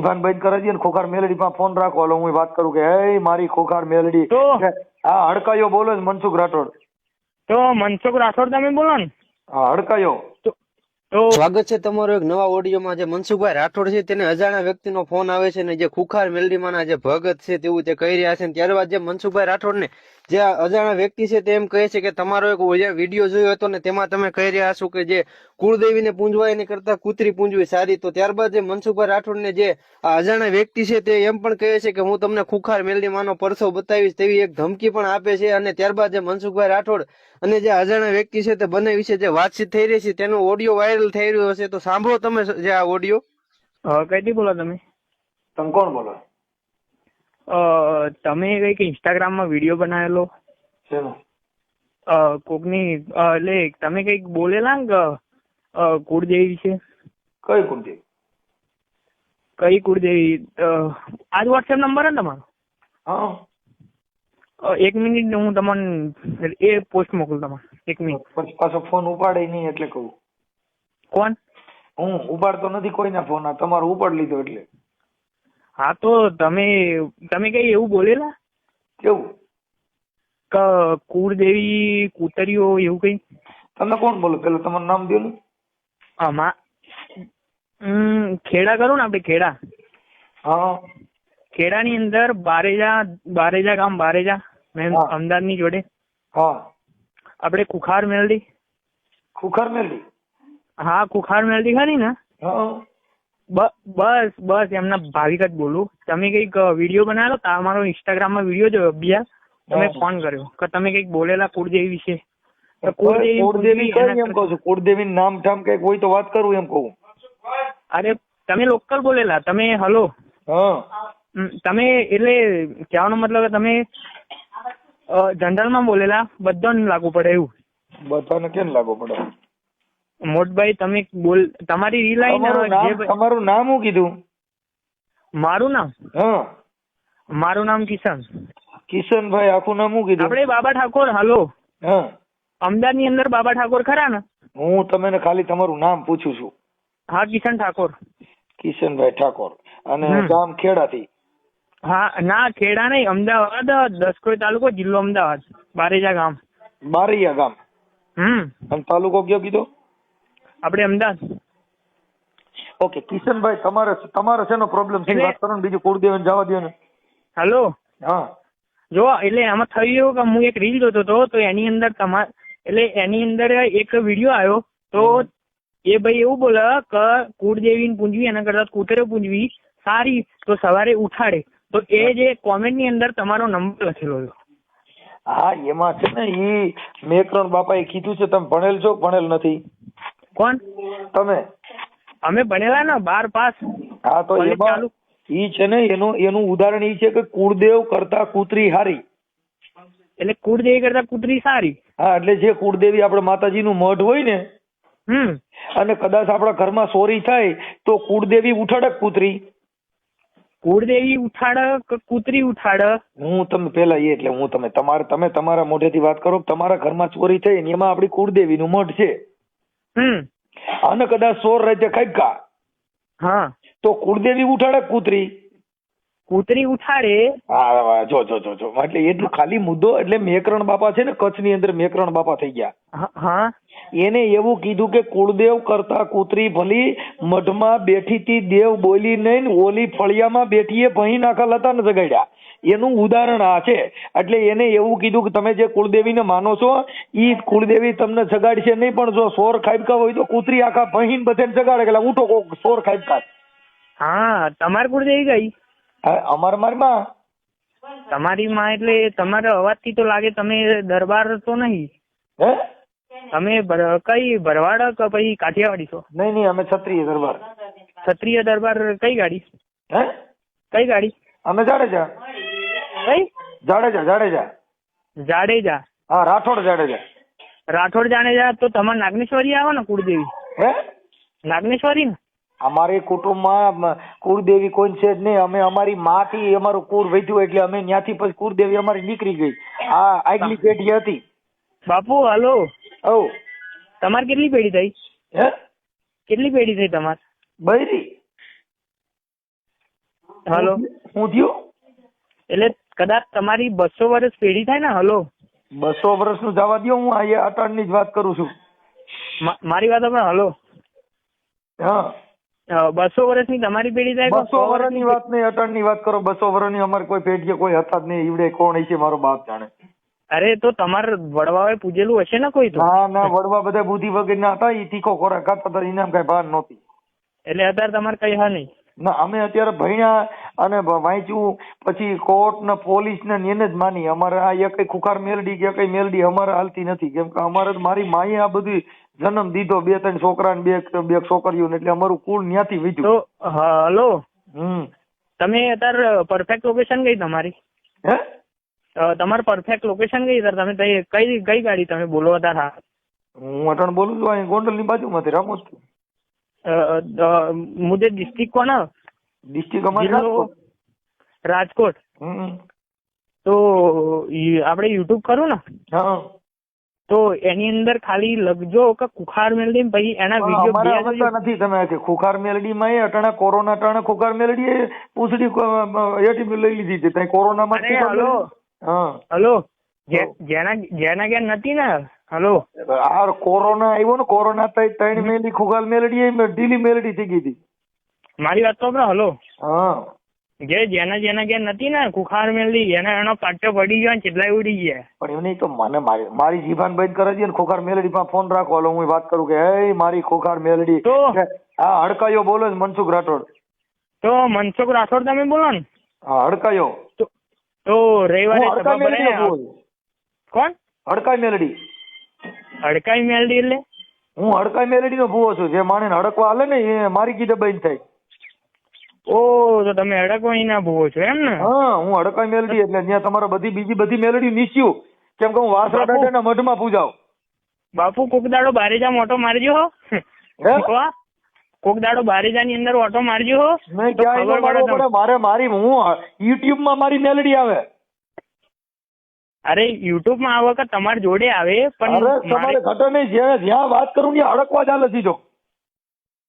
જીભાન બંધ કરી દે ને ખોખાર મેલડી માં ફોન રાખો. એટલે હું વાત કરું કે હે મારી ખોખાર મેલડી. તો? આ હડકાયો બોલો મનસુખ રાઠોડ. તો મનસુખ રાઠોડ તમે બોલો ને? હા હડકાયો. સ્વાગત છે તમારો એક નવા ઓડિયોમાં જે મનસુખભાઈ રાઠોડ છે તેને અજાણ્યા વ્યક્તિનો ફોન આવે છે ને જે ખુખાર મેલડીમાંના જે ભગત છે તેવું તે કહી રહ્યા છે ત્યારબાદ જે મનસુખભાઈ રાઠોડને જે અજાણા વ્યક્તિ છે તે એમ કહે છે કે તમારો એક વીડિયો જોયો હતો ને તેમાં તમે કહી રહ્યા છો કે જે કુળદેવીને પૂંજવાય એની કરતા કૂતરી પૂંજવી સારી. તો ત્યારબાદ જે મનસુખભાઈ રાઠોડને જે આ અજાણ્યા વ્યક્તિ છે તે એમ પણ કહે છે કે હું તમને ખુખાર મેલડીમાંનો પરસો બતાવીશ તેવી એક ધમકી પણ આપે છે અને ત્યારબાદ જે મનસુખભાઈ રાઠોડ અને જે અજાણ્યા વ્યક્તિ છે તે બંને વિશે જે વાતચીત થઈ રહી છે તેનો ઓડિયો વાયરલ થઈ રહ્યો છે તો સાંભળો તમે જે આ ઓડિયો કઈ કઈથી બોલો તમે? તમે કોણ બોલો? અ, તમે કંઈક ઇન્સ્ટાગ્રામમાં વીડિયો બનાવેલો? કોકની એટલે તમે કંઈક બોલેલા ને કુળદેવી વિશે? કઈ કુળદેવી કઈ કુળદેવી આજ વોટ્સએપ નંબર ને તમારો? હા. એક મિનિટ હું તમને એ પોસ્ટ મોકલું તમને. એક મિનિટ. પછી પાછો ફોન ઉપાડે નહીં એટલે કહું. કોણ? હું ઉપાડતો નથી કોઈના ફોન આ. તમારો ઉપાડ લીધો એટલે. હા તો તમે તમે કઈ એવું બોલેલા? કેવું? કે કુળદેવી કુતરીઓ એવું કઈ? તમે કોણ બોલો? પેલું તમારું નામ દો ને હમ, ખેડા કરું ને આપણે ખેડા? હા. ખેડાની અંદર બારેજા બારેજા ગામ બારેજા. મેં અમદાવાદ અમદાવાદની જોડે? હા. આપણે કુખાર મેલડી? કુખાર મેલડી? હા કુખાર મેલડી ખરી ને? બસ બસ એમના ભાવિક જ બોલું. તમે કંઈક વીડિયો બનાવેલો ઇન્સ્ટાગ્રામ ઇન્સ્ટાગ્રામમાં વીડિયો જોયો બીજા તમે ફોન કર્યો કે તમે કંઈક બોલેલા કુળદેવી વિશે. તો કુળદેવી કઈ એમ કહું છું? કુળદેવી નામ ઠામ કંઈક હોય તો વાત કરું એમ કહું. અરે તમે લોકલ બોલેલા. તમે હલો. તમે એટલે કહેવાનો મતલબ તમે જનરલમાં બોલેલા બધાને લાગુ પડે એવું. બધાને કેમ લાગુ પડે? મોટભાઈ તમે બોલ તમારી રીલ તમારું નામ શું કીધું? મારું નામ? હા. મારું નામ કિશન. કિશનભાઈ આખું નામ હું કીધું? આપણે બાબા ઠાકોર હાલો. હા. અમદાવાદની અંદર બાબા ઠાકોર ખરા ને? હું તમને ખાલી તમારું નામ પૂછું છું. હા કિશન ઠાકોર. કિશનભાઈ ઠાકોર. અને. ગામ ખેડાથી. હા ના ખેડા નહીં અમદાવાદ દસકોઈ તાલુકો જિલ્લો અમદાવાદ બારેજા ગામ. બારૈયા ગામ. હમ. અને તાલુકો કયો કીધો? આપણે અમદાવાદ. ઓકે કિશનભાઈ તમારે તમારે શેનો પ્રોબ્લેમ છે? વાત કરો ને બીજું કુળદેવને જવા દો ને. હલો? હા. જો એટલે આમાં થયું કે હું એક રીલ જોતો હતો તો એની અંદર તમાર એટલે એની અંદર એક વીડિયો આવ્યો. તો એ ભાઈ એવું બોલે કે કુળદેવીને પૂંજવી એના કરતા કૂતરે પૂંજવી સારી તો સવારે ઉઠાડે. તો એ જે કોમેન્ટની અંદર તમારો નંબર લખેલો હતો હા એમાં છે ને ઈ મેકરણ એ કીધું છે તમે ભણેલ છો? ભણેલ નથી. કોણ? તમે? અમે ભણેલા ને બાર પાસ. હા તો એમાં ઈ છે ને એનું એનું ઉદાહરણ ઈ છે કે કુળદેવ કરતા કૂતરી હારી. એટલે કુળદેવી કરતા કૂતરી સારી. હા એટલે જે કુળદેવી આપણે માતાજીનું મઢ હોય ને હમ. અને કદાચ આપણા ઘરમાં ચોરી થાય તો કુળદેવી ઉઠાડક કૂતરી. કુળદેવી ઉઠાડ કે કૂતરી ઉઠાડ? હું તમે પેલા એ એટલે હું તમે તમારે તમે તમારા મોઢેથી વાત કરો તમારા ઘરમાં ચોરી થઈ ને એમાં આપણી કુળદેવીનું મઢ છે. હમ. અને કદાચ સોર રાતે ખાઈકા હા. તો કુળદેવી ઉઠાડક કૂતરી? કૂતરી ઉઠાડે. હા જો જો જો જો. એટલે એટલું ખાલી મુદ્દો એટલે મેકરણ બાપા છે ને કચ્છની અંદર મેકરણ બાપા થઈ ગયા. હા. એને એવું કીધું કે કુળદેવ કરતા કૂતરી ભલી મઢમાં બેઠી તી દેવ બોલી નહીં ઓલી ફળિયામાં બેઠીએ ભહી નાખલ હતા ને જગાડ્યા. એનું ઉદાહરણ આ છે. એટલે એને એવું કીધું કે તમે જે કુળદેવીને માનો છો એ કુળદેવી તમને જગાડશે નહીં પણ જો સોર ખાબકા હોય તો કૂતરી આખા ભહીન બધે જગાડે એટલે ઉઠો કોક સોર ખાબકા. હા તમાર કુળદેવી ગઈ? અમાર મારમાં તમારી માં એટલે તમારા અવાજથી તો લાગે તમે દરબાર તો નહીં. હે? તમે કઈ ભરવાડા કે પછી કાઠિયાવાડી છો? નહીં નહીં અમે ક્ષત્રિય દરબાર. ક્ષત્રિય દરબાર કઈ ગાડી? હે? કઈ ગાડી? અમે જાડેજા. કઈ? જાડેજા જાડેજા. જાડેજા. હા રાઠોડ જાડેજા. રાઠોડ જાડેજા તો તમારે નાગનેશ્વરી આવે ને કુળદેવી? હે? નાગનેશ્વરી ને? અમારી કુટુંબમાં કુળદેવી કોઈ છે જ નહીં. અમે અમારી માથી અમારું કુળ વધ્યું એટલે અમે ત્યાંથી પછી કુળદેવી અમારી નીકળી ગઈ. આ આગલી પેઢી હતી. બાપુ હલો. ઓ. તમારે કેટલી પેઢી થઈ? હે? કેટલી પેઢી થઈ તમારે? બૈરી. હલો. હું થયું? એટલે કદાચ તમારી બસો વર્ષ પેઢી થાય ને હલો. બસો વર્ષનું જવા દો હું અહીંયા અટણની જ વાત કરું છું. મારી વાત આપણે હલો. હા. બસો વર્ષની તમારી પેઢી થાય બસો વર્ષની વાત નહીં અટણની વાત કરો. બસો વર્ષની અમારે કોઈ પેઢી કોઈ હતા જ નહીં. ઈવડે કોણ છે મારો બાપ જાણે. અરે તો તમારે વડવા પૂજેલું હશે ને કોઈ તો? ના ના વડવા બધા બુદ્ધિ વગરના હતા એ તીખો ખોરાક ખાતા હતા ઇનામ કઈ ભાર નહોતી. એટલે અત્યારે તમારે કઈ હા નહીં? ના અમે અત્યારે ભણ્યા અને વાંચ્યું પછી કોર્ટ ને પોલીસ ને એને જ માની. અમારે આ એક ખુખાર મેલડી કે કઈ મેલડી અમારે હાલતી નથી. કેમ કે અમારે મારી માએ આ બધું જન્મ દીધો બે ત્રણ છોકરા ને બે બે છોકરીઓ ને એટલે અમારું કુળ ન્યાથી તો વીજ્યું હલો? હમ. તમે અત્યારે પરફેક્ટ લોકેશન કઈ તમારી? હે? તમારું પરફેક્ટ લોકેશન કઈ સર તમે કઈ કઈ ગાડી તમે બોલો હતા હા હું અટણ બોલું છું અહીં ગોંડલની બાજુમાંથી અ, અ, મુજે ડિસ્ટ્રિક્ટ કોણ ડિસ્ટ્રિક્ટ અમારે રાજકોટ. તો આપણે યુટ્યુબ કરું ને? હા. તો એની અંદર ખાલી લખજો કે ખુખાર મેલડી પછી એના વીડિયો. નથી તમે ખુખાર મેલડી માં અટાણા કોરોના અટાણા ખુખાર મેલડી એ પૂછડી એટી લઈ લીધી હતી ત્યાં કોરોનામાં અરે હલો. હા. હલો? જે- જેના જેના ઘેર નથી ને? હલો? આ કોરોના આવ્યો ને કોરોના તઈ ત્રણ મેલડી ખુગાલ મેલડી ઢીલી મેલડી થઈ ગઈ હતી. મારી વાત તો હલો? હા. જે જેના જેના ઘેર નથી ને કુખાર મેલડી એના એનો પાટો પડી ગયો ને ચેટલાય ઉડી ગયા. પણ એવું નહીં તો મને મારી મારી જીભાન બંધ કરે છે ને ખોખાર મેલડી માં ફોન રાખો. હાલો હું વાત કરું કે હે મારી ખોખાર મેલડી. તો? આ હડકાયો બોલો મનસુખ રાઠોડ. તો મનસુખ રાઠોડ તમે બોલો ને? હા હડકાયો. તો રવિવારે સભા ભરાય કોણ? હડકાઈ મેલડી. હડકાઈ મેલડી એટલે? હું હડકાઈ મેલડી નો ભૂવો છું. જે માણે હડકવા હાલે ને એ મારી કીધે બંધ થાય. ઓ તો તમે હડકવાઈ ના ભૂવો છો એમ ને? હા હું હડકાઈ મેલડી એટલે ત્યાં તમારે બધી બીજી બધી મેલડી નીચ્યું. કેમ કે હું વાસરા બાપુ. દાદાના મઢમાં પૂજાવ. બાપુ કોક દાડો બારેજા મોટો મારજો હો. કોક દાડો બારેજા ની અંદર ઓટો મારજો હો. નહીં ક્યાંય ન મારવો પડે પડે મારે મારી હું યુટ્યુબમાં મારી મેલડી આવે. અરે યુટ્યુબમાં આ વખત તમારી જોડે આવે અરે પણ તમારે ઘટો નહીં જ્યાં જ્યાં વાત કરું ત્યાં હડકવા ચાલે સીધો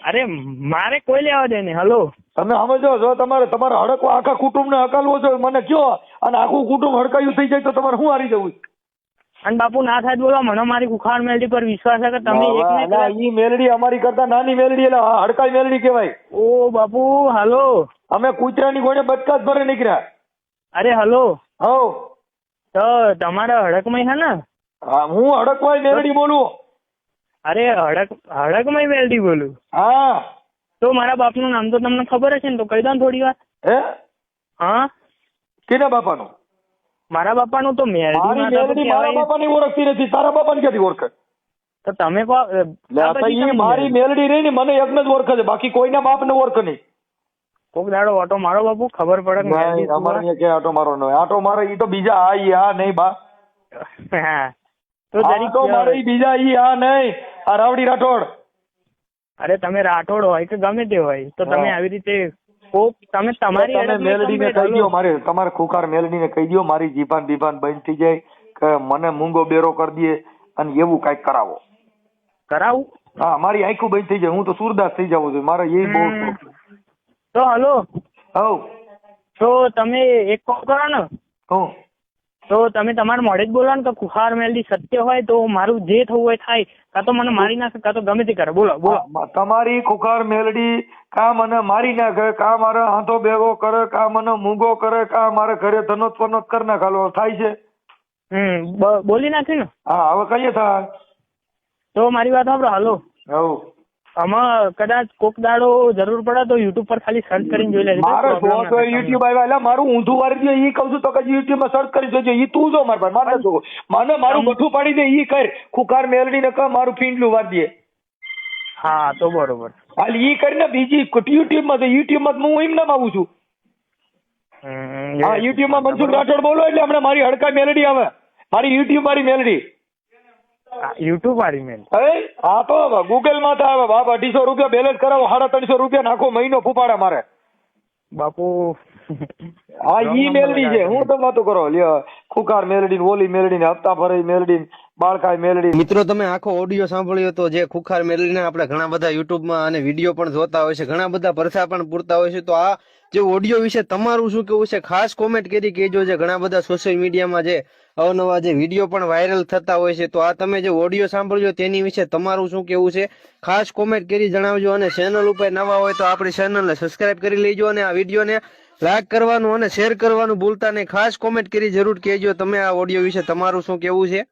અરે મારે કોઈ લેવા દે ને હલો. તમે સમજો જો તમારે તમારે હડકવા આખા કુટુંબ ને હકાલવો છો મને કયો? અને આખું કુટુંબ હડકાયું થઈ જાય તો તમારે શું હારી જવું? અને બાપુ ના થાય બોલો મને મારી કુખાર મેલડી પર વિશ્વાસ છે કે તમે એક ઈ મેલડી અમારી કરતા નાની મેલડી એટલે હડકાઈ મેલડી કહેવાય. ઓ બાપુ હાલો. અમે કૂતરાની ગોળે બચકા જ ભરે નીકળ્યા. અરે હલો. હો. તો તમારા હડકમય છે ને? હા, હું હડકવાય મેલડી બોલું. અરે હડક હડકમય મેલડી બોલું. હા. તો મારા બાપનું નામ તો તમને ખબર હશે ને તો કહી દઉં થોડી વાર. હે? હા? કેના બાપાનું? મારા બાપાનું તો મારી મેલડીમાં મારા બાપાની ઓળખતી નથી. તારા બાપાને ક્યાંથી ઓળખે? તો તમે કહો તો મારી મેલડી. રહી ને મને એકને જ ઓળખે છે. બાકી કોઈના બાપને ઓળખે નહીં. કોક દાડો ઓટો મારો બાપુ ખબર પડે અમારે હોય. અહીંયા આટો મારો નો આટો મારે ઈ તો બીજા આ ઈ આ નહીં બા. હા. તો જરી આટો મારે ઈ બીજા ઈ આ નહીં. આ રાવડી રાઠોડ. અરે તમે રાઠોડ હોય કે ગમે તે હોય તો તમે આવી રીતે તમે તમારી તમે મેલડીને કહી દો મારે તમારે ખુખાર મેલડીને કહી દો મારી જીભાન બીભાન બંધ થઈ જાય કે મને મૂંગો બેરો કરી દે અને એવું કાંઈક કરાવો. કરાવું? હા મારી આંખું બંધ થઈ જાય હું તો સુરદાસ થઈ જાઉં છું મારે એ બહુ. તો હલો. હવ. તો તમે એક કામ કરો ને. હું તો તમે તમારા મોડે જ બોલો ને કે કુહાર મેલડી સત્ય હોય તો મારું જે થવું હોય થાય. કાં તો મને મારી નાખે કાં તો ગમે તે કરે. બોલો બોલો. તમારી ખુખાર મેલડી કા મને મારી નાખે કા મારે હાથો બેવો કરે કા મને મૂંગો કરે કા મારે ઘરે ધનોત પનોત કરી નાખાલો. થાય છે? હમ બોલી નાખી ને. હા હવે કહીએ થાય. તો મારી વાત સાંભળો. હાલો. હવ. આમાં કદાચ કોક દાડો જરૂર પડે તો યુટ્યુબ પર ખાલી સર્ચ કરીને જોઈ લેજો. મારો શોખ થાય યુટ્યુબ આવ્યા એટલે મારું ઊંધું વારી દે ઈ કહું છું તો કદી યુટ્યુબમાં સર્ચ કરી જોજો. ઈ તું જો માર પર મારે જો મને મારું બઠું પાડી દે ઈ કર. ખુખાર મેલડી ને કહ મારું ફીંડલું વાર દે. હા તો બરોબર. હાલ ઈ કરીને બીજી યુટ્યુબમાં તો યુટ્યુબમાં હું એમ નામ આવું છું. હા યુટ્યુબમાં મનસુખ રાઠોડ બોલો એટલે હમણાં મારી હડકા મેલડી આવે. મારી યુટ્યુબ મારી મેલડી. યુટ્યુબ વાળી મેન હે તો ગૂગલમાં તો આવે બાપ અઢીસો રૂપિયા બેલેન્સ કરાવો સાડા ત્રણસો રૂપિયા નાખો મહિનો ફૂપાડે મારે. બાપુ. હા ઈ મેલડી છે. હું તો કરો. લ્યો ખુખાર મેલડી ઓલી મેલડી ને હપ્તા ભરાઈ મેલડી ને બાળખાઈ મેલડી. મિત્રો, તમે આખો ઓડિયો સાંભળ્યો તો જે ખુખાર મેલડીને આપણે ઘણા બધા યુટ્યુબમાં અને વીડિયો પણ જોતા હોય છે, ઘણા બધા પરસા પણ પૂરતા હોય છે, તો આ જે ઓડિયો વિશે તમારું શું કેવું છે? ખાસ કોમેન્ટ કરી કહેજો જે ઘણા બધા સોશિયલ મીડિયામાં જે અવનવા જે વીડિયો પણ વાયરલ થતા હોય છે, તો આ તમે જે ઓડિયો સાંભળ્યો તેની વિશે તમારું શું કેવું છે? ખાસ કોમેન્ટ કરી જણાવજો અને ચેનલ ઉપર નવા હોય તો આપણી ચેનલને સબસ્ક્રાઇબ કરી લેજો અને આ વિડીયોને લાઈક કરવાનું અને શેર કરવાનું ભૂલતા નહીં. ખાસ કોમેન્ટ કરી જરૂર કહેજો. તમે આ ઓડિયો વિશે તમારું શું કેવું છે?